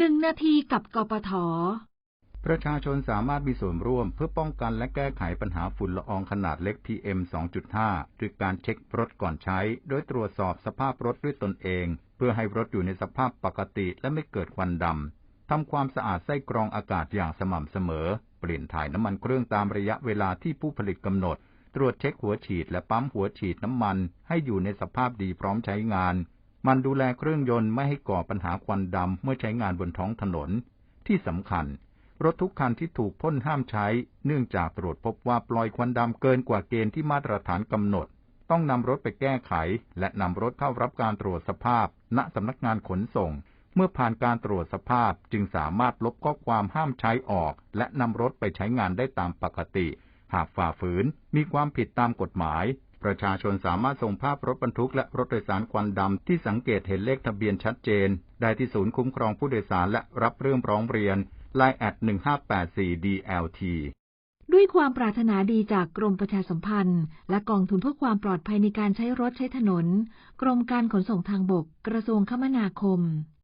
หนึ่งนาทีกับกปท ประชาชนสามารถมีส่วนร่วมเพื่อป้องกันและแก้ไขปัญหาฝุ่นละอองขนาดเล็ก PM 2.5 ด้วยการเช็ครถก่อนใช้ โดยตรวจสอบสภาพรถด้วยตนเอง เพื่อให้รถอยู่ในสภาพปกติและไม่เกิดควันดำ ทำความสะอาดไส้กรองอากาศอย่างสม่ำเสมอ เปลี่ยนถ่ายน้ำมันเครื่องตามระยะเวลาที่ผู้ผลิตกำหนด ตรวจเช็คหัวฉีดและปั๊มหัวฉีดน้ำมัน ให้อยู่ในสภาพดีพร้อมใช้งาน มันดูแลเครื่องยนต์ไม่ให้ก่อปัญหาควันดำเมื่อใช้งานบนท้องถนน ที่สำคัญ รถทุกคันที่ถูกพ่นห้ามใช้ เนื่องจากตรวจพบว่าปล่อยควันดำเกินกว่าเกณฑ์ที่มาตรฐานกำหนด ต้องนำรถไปแก้ไข และนำรถเข้ารับการตรวจสภาพ ณสำนักงานขนส่ง เมื่อผ่านการตรวจสภาพจึงสามารถลบข้อความห้ามใช้ออก และนำรถไปใช้งานได้ตามปกติ หากฝ่าฝืนมีความผิดตามกฎหมาย ประชาชนสามารถส่งภาพรถบรรทุกและรถโดยสารควันดำที่สังเกตเห็นเลขทะเบียนชัดเจน ได้ที่ศูนย์คุ้มครองผู้โดยสารและรับเรื่องร้องเรียนไลน์แอด1584 DLT ด้วยความปรารถนาดีจากกรมประชาสัมพันธ์ และกองทุนเพื่อความปลอดภัยในการใช้รถใช้ถนน กรมการขนส่งทางบก กระทรวงคมนาคม